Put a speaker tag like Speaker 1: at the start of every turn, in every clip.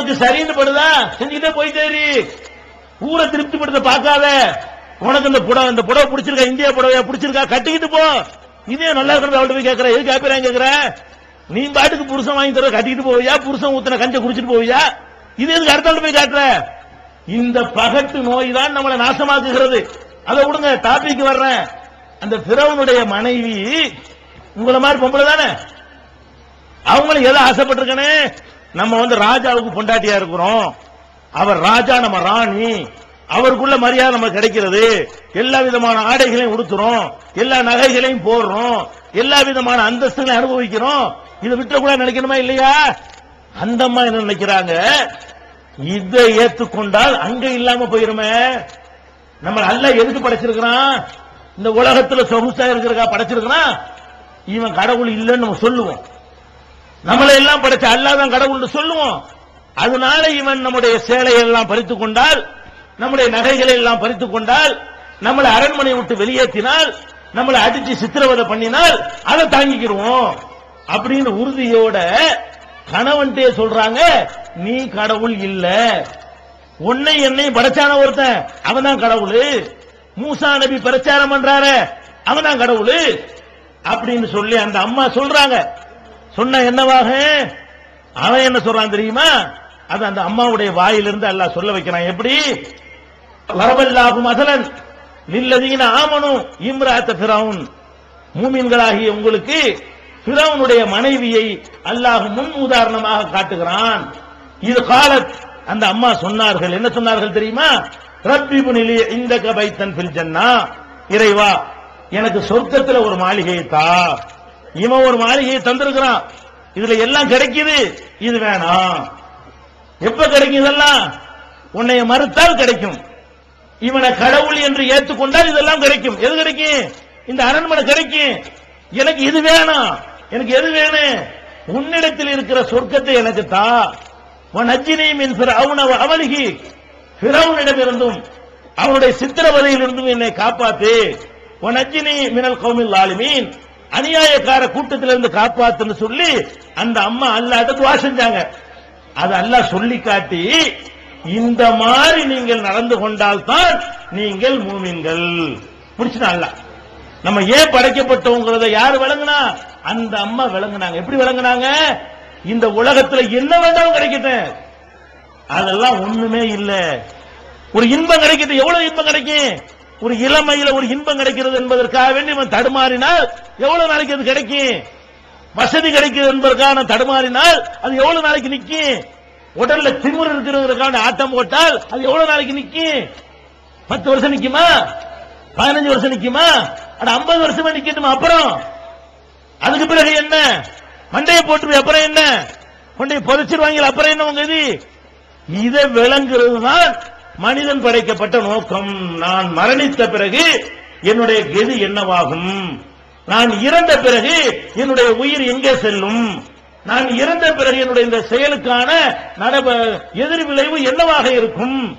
Speaker 1: நமக்கு சரின்னு படுதா செஞ்சுக்கிட்டே போய் இரு. ஊரை திருப்திப்படுத்த பார்க்காத. உனக்கு இந்த புடவை இந்த புடவை பிடிச்சிருக்கா? இந்தியா புடவையா பிடிச்சிருக்கா? கட்டிக்கிட்டு போ. இதே நல்லா இருக்கிறது அவள்கிட்ட போய் கேட்கற. எதுக்கு அபிப்பிராயம் கேட்கற? நீ பாட்டுக்கு புருஷன் வாங்கி தர கட்டிக்கிட்டு போவியா? புருஷன் ஊத்தின கஞ்ச குடிச்சிட்டு போவியா? இது எதுக்கு அடுத்த போய் காட்டுற? இந்த பகட்டு நோய் தான் நம்மளை நாசமாக்குகிறது. அதை விடுங்க டாபிக் வர்றேன். அந்த பிறவனுடைய மனைவி உங்களை மாதிரி பொம்பளை தானே? அவங்களும் எதை ஆசைப்பட்டிருக்கனே? நம்ம வந்து ராஜாவுக்கு பொண்டாட்டியா இருக்கிறோம். அவர் ராஜா நம்ம ராணி. அவருக்குள்ள மரியாதை நம்ம கிடைக்கிறது. எல்லா விதமான ஆடைகளையும் உடுத்துறோம். எல்லா நகைகளையும் போடுறோம். எல்லா விதமான அந்தஸ்துகளையும் அனுபவிக்கிறோம். இதை விட்டுறக்கூட நினைக்கணுமா இல்லையா? அந்த அம்மா என்ன நினைக்கிறாங்க? இதை ஏத்துக்கொண்டால் அங்க இல்லாம போயிருமே. நம்ம அல்ல எதுக்கு படைச்சிருக்கிறான்? இந்த உலகத்துல சொகுசா இருக்கிறக்கா படைச்சிருக்கிறான்? இவன் கடவுள் இல்லைன்னு நம்ம சொல்லுவோம். நம்மளை எல்லாம் படைச்ச அல்லாதான் கடவுள்னு சொல்லுவோம். அதனால இவன் நம்முடைய சேலையை எல்லாம் பறித்துக் கொண்டால் நம்முடைய நகைகளை எல்லாம் பறித்துக் கொண்டால் நம்மளை அரண்மனை விட்டு வெளியேற்றினால் நம்மளை அடிச்சு சித்திரவதை பண்ணினால் அதை தாங்கிக்கிடுவோம். அப்படின்னு உறுதியோட கணவன்ட்டே சொல்றாங்க நீ கடவுள் இல்ல. உன்னை என்னை படைச்சான ஒருத்தன் அவன் தான் கடவுள். மூசா நபி பிரச்சாரம் பண்றாரு அவன் தான் கடவுள். அப்படின்னு சொல்லி அந்த அம்மா சொல்றாங்க. சொன்ன என்னவாக? அவன் என்ன சொல்றான் தெரியுமா? அது அந்த அம்மாவுடைய வாயிலிருந்து அல்லாஹ் சொல்ல வைக்கிறான். எப்படி? வரவல்லாகும் அசலன். நில்லதீன ஆமனும் இம்ராத்த பிறவுன் மூமின்களாகிய உங்களுக்கு பிறவனுடைய மனைவியை அல்லாஹ் முன் உதாரணமாக காட்டுகிறான். இது காலத். அந்த அம்மா சொன்னார்கள். என்ன சொன்னார்கள் தெரியுமா? ரப்பி நிலி இந்த கபைத்தன் பில் ஜன்னா. இறைவா எனக்கு சொர்க்கத்துல ஒரு மாளிகையை தா. இவன் ஒரு மாளிகையை தந்திருக்கிறான். இதுல எல்லாம் கிடைக்குது. இது வேணாம். எப்ப கிடைக்கும் இதெல்லாம்? உன்னைய மறுத்தால் கிடைக்கும். இவனை கடவுள் என்று ஏற்றுக்கொண்டால் இதெல்லாம் கிடைக்கும். எது கிடைக்கும்? இந்த அரண்மனை கிடைக்கும். எனக்கு இது வேணாம். எனக்கு எது வேணும் உன்னிடத்தில் இருக்கிற சொர்க்கத்தை எனக்கு தா. உன் அஜினி மின் அவன அவலிகி பிறவனிடமிருந்தும் அவனுடைய சித்திரவதையிலிருந்தும் என்னை காப்பாத்து. உன் அஜினி மினல் கௌமில் ஆலிமீன் அநியாயக்கார கூட்டத்திலிருந்து காப்பாத்துன்னு சொல்லி அந்த அம்மா அல்லாட்ட துவா செஞ்சாங்க. அது அல்லாஹ் சொல்லி காட்டி இந்த மாதிரி நீங்கள் நடந்து கொண்டால்தான் நீங்கள் மூமின்கள். புடிச்சுனா அல்லாஹ்? நம்ம ஏன் படைக்கப்பட்டவங்கிறத யார் விளங்குனா? அந்த அம்மா விளங்குனாங்க. எப்படி விளங்குனாங்க? இந்த உலகத்துல என்ன வேண்டாலும் கிடைக்கட்டும் அதெல்லாம் ஒண்ணுமே இல்ல. ஒரு இன்பம் கிடைக்கிறது எவ்வளவு இன்பம் கிடைக்கும்? ஒரு இளமையில ஒரு இன்பம் கிடைக்கிறது என்பதற்காக வேண்டி இவன் தடுமாறினால் எவ்வளவு நாளைக்கு அது கிடைக்கும்? வசதி கிடைக்கிறது என்பதற்காக தடுமாறினால் அது எவ்வளவு நாளைக்கு நிற்கும்? உடல்ல திமிர் இருக்கிறதுக்கான ஆட்டம் போட்டால் அது எவ்வளவு நாளைக்கு நிற்கும்? பத்து வருஷம் நிக்குமா பதினஞ்சு வருஷம் நிக்குமா அட ஐம்பது வருஷமா நிக்கட்டுமா அப்புறம்? அதுக்கு பிறகு என்ன? மண்டையை போட்டு அப்புறம் என்ன? கொண்டை புதைச்சிருவாங்க அப்புறம் என்ன உங்க இது? இதை விளங்குறது தான் மனிதன் படைக்கப்பட்ட நோக்கம் நான் மரணித்த பிறகு என்னுடைய கெதி என்னவாகும்? நான் இறந்த பிறகு என்னுடைய உயிர் எங்கே செல்லும்? நான் இறந்த பிறகு என்னுடைய இந்த செயலுக்கான நடவ எதிர் விளைவு என்னவாக இருக்கும்?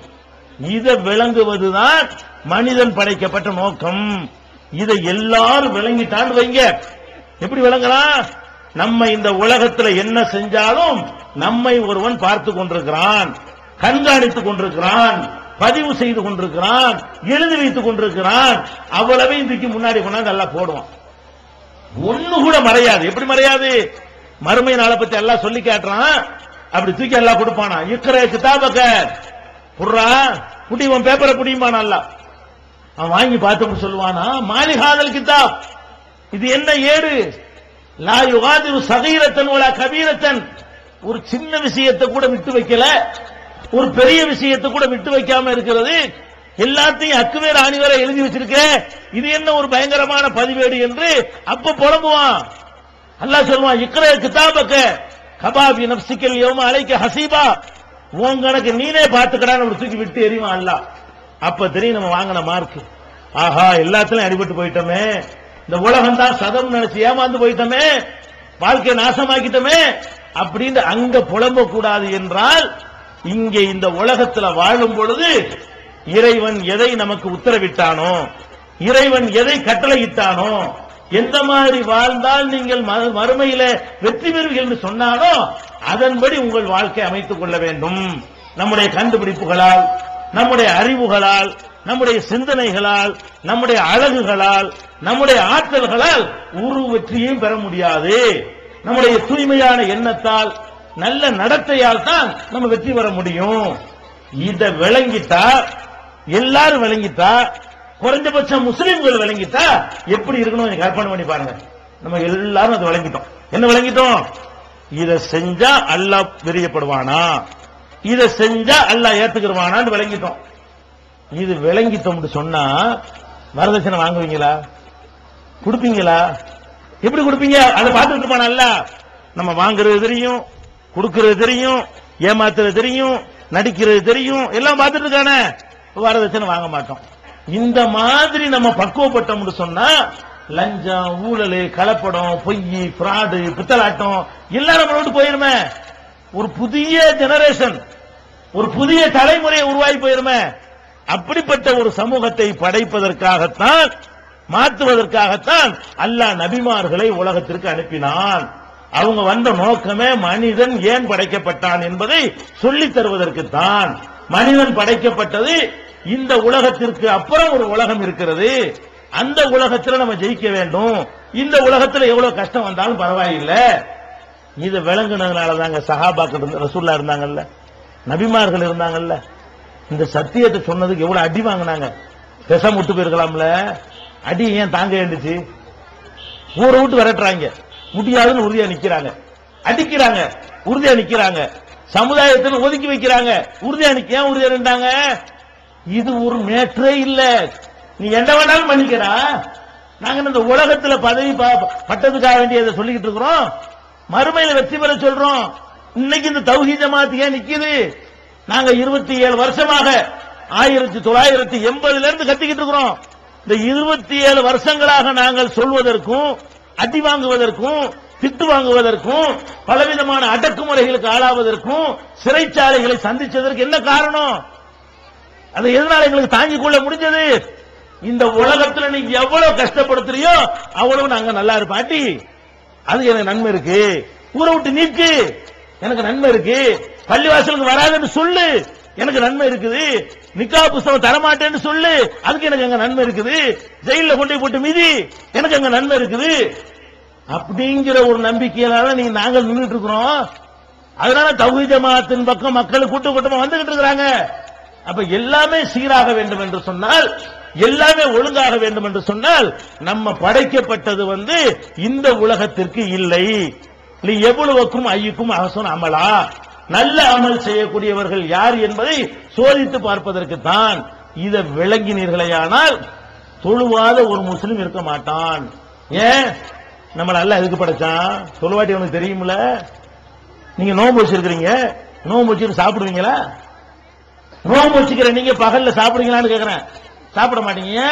Speaker 1: இதை விளங்குவதுதான் மனிதன் படைக்கப்பட்ட நோக்கம். இதை எல்லாரும் விளங்கிட்டான்னு வைங்க. எப்படி விளங்கலாம்? நம்ம இந்த உலகத்துல என்ன செஞ்சாலும் நம்மை ஒருவன் பார்த்து கொண்டிருக்கிறான். கண்காணித்துக் கொண்டிருக்கிறான் பதிவு செய்து கொண்டிருக்கிறான் எழுதி வைத்துக் கொண்டிருக்கிறான். அவ்வளவையும் தூக்கி முன்னாடி கொண்டாந்து நல்லா போடுவான். ஒண்ணு கூட மறையாது. எப்படி மறையாது? மறுமை நாளை பத்தி எல்லாம் சொல்லி காட்டுறான். அப்படி தூக்கி எல்லாம் கொடுப்பானா? இக்கற கிதாபக்க புடுறா புடி உன் பேப்பரை புடியுமா நல்லா. அவன் வாங்கி பார்த்து சொல்லுவானா? மாலிகாதல் கிதாப் இது என்ன ஏடு? லா யுகாதிரு சகீரத்தன் உலா கபீரத்தன். ஒரு சின்ன விஷயத்தை கூட விட்டு வைக்கல. ஒரு பெரிய விஷயத்தை கூட விட்டு வைக்காம இருக்கிறது. எல்லாத்தையும் அக்குவே ராணி வரை எழுதி வச்சிருக்க. இது என்ன ஒரு பயங்கரமான பதிவேடு என்று அப்ப புலம்புவான். அல்லாஹ் சொல்லுவான் இக்கர கிதாபக்க கபாபி நப்சிக்கல் யோம அலைக்க ஹசீபா. உன் கணக்கு நீனே பார்த்துக்கடான்னு ஒரு தூக்கி விட்டு எரிவான் அல்லாஹ். அப்ப தெரியும் நம்ம வாங்கின மார்க் ஆஹா எல்லாத்துலயும் அடிபட்டு போயிட்டோமே. இந்த உலகம் தான் சதம் நினைச்சு ஏமாந்து போயிட்டோமே. வாழ்க்கையை நாசமாக்கிட்டோமே. அப்படின்னு அங்க புலம்ப கூடாது என்றால் இங்கே இந்த உலகத்துல வாழும் பொழுது இறைவன் எதை நமக்கு உத்தரவிட்டானோ இறைவன் எதை கட்டளையிட்டானோ எந்த மாதிரி வாழ்ந்தால் நீங்கள் ம- மறுமையில வெற்றி பெறுவீர்கள் சொன்னாலோ அதன்படி உங்கள் வாழ்க்கை அமைத்துக் கொள்ள வேண்டும். நம்முடைய கண்டுபிடிப்புகளால் நம்முடைய அறிவுகளால் நம்முடைய சிந்தனைகளால் நம்முடைய அழகுகளால் நம்முடைய ஆற்றல்களால் ஒரு வெற்றியையும் பெற முடியாது. நம்முடைய தூய்மையான எண்ணத்தால் நல்ல நடத்தையால் தான் நம்ம வெற்றி பெற முடியும். இதை விளங்கிட்டா எல்லாரும் விளங்கிட்டா குறைஞ்சபட்சம் முஸ்லிம்கள் விளங்கிட்டா எப்படி இருக்கணும் கொஞ்சம் கற்பனை பண்ணி பாருங்க. நம்ம எல்லாரும் அதை விளங்கிட்டோம். என்ன விளங்கிட்டோம்? இதை செஞ்சா அல்லாஹ் பிரியப்படுவானா இதை செஞ்சா அல்லாஹ் ஏத்துக்கிடுவானான்னு விளங்கிட்டோம். இது விளங்கிட்டோம்னு சொன்னா வரதட்சணை வாங்குவீங்களா? கொடுப்பீங்களா? எப்படி கொடுப்பீங்க? அதை பார்த்துட்டு இருப்பானல்ல நம்ம வாங்குறது தெரியும். கொடுக்கறது தெரியும் ஏமாத்துறது தெரியும் நடிக்கிறது தெரியும் எல்லாம் பார்த்துட்டு இருக்கானே வரதட்சணை வாங்க மாட்டோம். இந்த மாதிரி நம்ம பக்குவப்பட்டோம்னு சொன்னா லஞ்சம் ஊழல் கலப்படம் பொய் பிராடு பித்தலாட்டம் எல்லாம் நம்ம போயிருமே. ஒரு புதிய ஜெனரேஷன் ஒரு புதிய தலைமுறையை உருவாகி போயிருமே. அப்படிப்பட்ட ஒரு சமூகத்தை படைப்பதற்காகத்தான் மாற்றுவதற்காகத்தான் அல்லாஹ் நபிமார்களை உலகத்திற்கு அனுப்பினான். அவங்க வந்த நோக்கமே மனிதன் ஏன் படைக்கப்பட்டான் என்பதை சொல்லித் தருவதற்குத்தான். மனிதன் படைக்கப்பட்டது இந்த உலகத்திற்கு அப்புறம் ஒரு உலகம் இருக்கிறது. அந்த உலகத்துல நம்ம ஜெயிக்க வேண்டும். இந்த உலகத்துல எவ்வளவு கஷ்டம் வந்தாலும் பரவாயில்லை. இது விளங்குனதுனால தாங்க சஹாபாக்கள் ரசூல்லா இருந்தாங்கல்ல நபிமார்கள் இருந்தாங்கல்ல இந்த சத்தியத்தை சொன்னதுக்கு எவ்வளவு அடி வாங்கினாங்க. விஷம் விட்டு போயிருக்கலாம்ல. அடி ஏன் தாங்க வேண்டுச்சு? ஊரை விட்டு விரட்டுறாங்க. முடியாதுன்னு உறுதியா நிக்கிறாங்க. அடிக்கிறாங்க. உறுதியா நிக்கிறாங்க. சமுதாயத்தில் ஒதுக்கி வைக்கிறாங்க. உறுதியா நிக்க ஏன் உறுதியா நின்றாங்க? இது ஒரு மேற்றே இல்ல. நீ என்ன வேணாலும் பண்ணிக்கிறா நாங்க இந்த உலகத்துல பதவி பட்டதுக்காக வேண்டியதை சொல்லிக்கிட்டு இருக்கிறோம். மறுமையில வெற்றி பெற சொல்றோம். இன்னைக்கு இந்த தௌஹி ஜமாத் ஏன் நிக்குது? நாங்க இருபத்தி ஏழு வருஷமாக ஆயிரத்தி தொள்ளாயிரத்தி எண்பதுல இருந்து கத்திக்கிட்டு இருக்கிறோம். இந்த இருபத்தி ஏழு வருஷங்களாக நாங்கள் சொல்வதற்கும் அடி வாங்குவதற்கும் திட்டு வாங்குவதற்கும் பலவிதமான அடக்குமுறைகளுக்கு ஆளாவதற்கும் சிறைச்சாலைகளை சந்திச்சதற்கு என்ன காரணம்? அது எதனால எங்களுக்கு தாங்கிக் கொள்ள முடிஞ்சது? இந்த உலகத்துல நீ எவ்வளவு கஷ்டப்படுத்துறியோ அவ்வளவு நாங்க நல்லா இருப்பாட்டி அது எனக்கு நன்மை இருக்கு. ஊரை விட்டு நீக்கு. எனக்கு நன்மை இருக்கு. பள்ளிவாசலுக்கு வராதுன்னு சொல்லு. எனக்கு நன்மை இருக்குது. நிக்கா புஸ்தகம் தரமாட்டேன்னு சொல்லு. அதுக்கு எனக்கு அங்க நன்மை இருக்குது. ஜெயில கொண்டு போட்டு மீதி. எனக்கு அங்க நன்மை இருக்குது. அப்படிங்கிற ஒரு நம்பிக்கையினால நீ நாங்கள் நின்றுட்டு இருக்கிறோம். அதனால தகுதி ஜமாத்தின் பக்கம் மக்கள் கூட்ட கூட்டமா வந்துகிட்டு இருக்கிறாங்க. அப்ப எல்லாமே சீராக வேண்டும் என்று சொன்னால் எல்லாமே ஒழுங்காக வேண்டும் என்று சொன்னால் நம்ம படைக்கப்பட்டது வந்து இந்த உலகத்திற்கு இல்லை. நீ எவ்வளவுக்கும் ஐயுக்கும் அவசரம் அமலா. நல்ல அமல் செய்யக்கூடியவர்கள் யார் என்பதை சோதித்து பார்ப்பதற்கு தான் இதை விளங்கினீர்களேயானால் தொழுவாத ஒரு முஸ்லிம் இருக்க மாட்டான். ஏன்? நம்மள அல்ல எதுக்கு படைச்சான்? தொழுவாட்டி உனக்கு தெரியுமில்ல? நீங்க நோன்பு வச்சிருக்கிறீங்க. நோன்பு வச்சுட்டு சாப்பிடுவீங்களா? நோன்பு வச்சுக்கிற நீங்க பகல்ல சாப்பிடுவீங்களான்னு கேக்குறேன். சாப்பிட மாட்டீங்க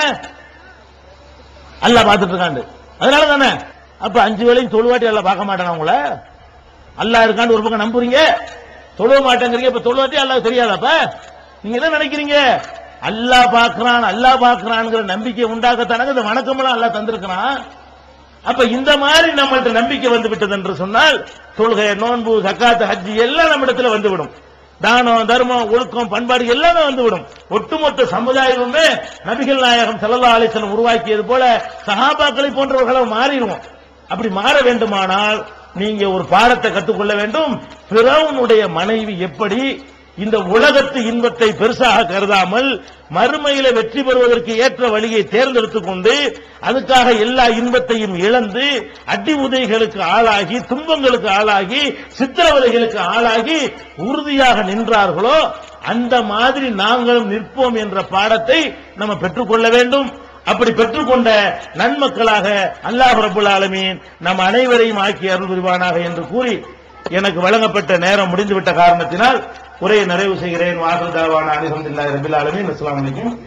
Speaker 1: அல்லாஹ் பார்த்துட்டு இருக்காண்டு அதனால தானே அப்ப அஞ்சு வேலையும் தொழுவாட்டி அல்லாஹ் பார்க்க மாட்டானா உங்களை? அல்லாஹ் இருக்கான்னு ஒரு பக்கம் நம்புறீங்க. தொழுவ மாட்டேங்கிறீங்க இப்ப தொழுவாட்டி அல்லாஹ் தெரியாதாப்ப? நீங்க என்ன நினைக்கிறீங்க? அல்லாஹ் பாக்குறான் அல்லாஹ் பாக்குறான்ங்கிற நம்பிக்கை உண்டாக்கத்தானங்க இந்த வணக்கமெல்லாம் அல்லாஹ் தந்திருக்கிறான்? அப்ப இந்த மாதிரி நம்மள்ட்ட நம்பிக்கை வந்து விட்டது என்று சொன்னால் தொழுகை நோன்பு சக்காத்து ஹஜ்ஜி எல்லாம் நம்மிடத்துல வந்துவிடும். தானம் தர்மம் ஒழுக்கம் பண்பாடு எல்லாமே வந்துவிடும். ஒட்டுமொத்த சமுதாயமுமே நபிகள் நாயகம் செல்லல்லா அலைஹி உருவாக்கியது போல சகாபாக்களை போன்றவர்களாக மாறிடுவோம். அப்படி மாற வேண்டுமானால் நீங்க ஒரு பாடத்தை கற்றுக்கொள்ள வேண்டும். பிறவுனுடைய மனைவி எப்படி இந்த உலகத்து இன்பத்தை பெருசாக கருதாமல் மறுமையில வெற்றி பெறுவதற்கு ஏற்ற வழியை தேர்ந்தெடுத்துக் கொண்டு அதுக்காக எல்லா இன்பத்தையும் இழந்து அடி உதைகளுக்கு ஆளாகி துன்பங்களுக்கு ஆளாகி சித்திரவதைகளுக்கு ஆளாகி உறுதியாக நின்றார்களோ அந்த மாதிரி நாங்களும் நிற்போம் என்ற பாடத்தை நம்ம பெற்றுக்கொள்ள வேண்டும். அப்படி பெற்றுக்கொண்ட நன்மக்களாக அல்லாஹ் ரபுல் ஆலமீன் நம் அனைவரையும் ஆக்கி அருள் புரிவானாக என்று கூறி எனக்கு வழங்கப்பட்ட நேரம் முடிந்துவிட்ட காரணத்தினால் உரையை நிறைவு செய்கிறேன். வாசல் தாவான. அலிஹம்துல்லாஹி ரபில் ஆலமீன். அஸ்லாம் வலைக்கும்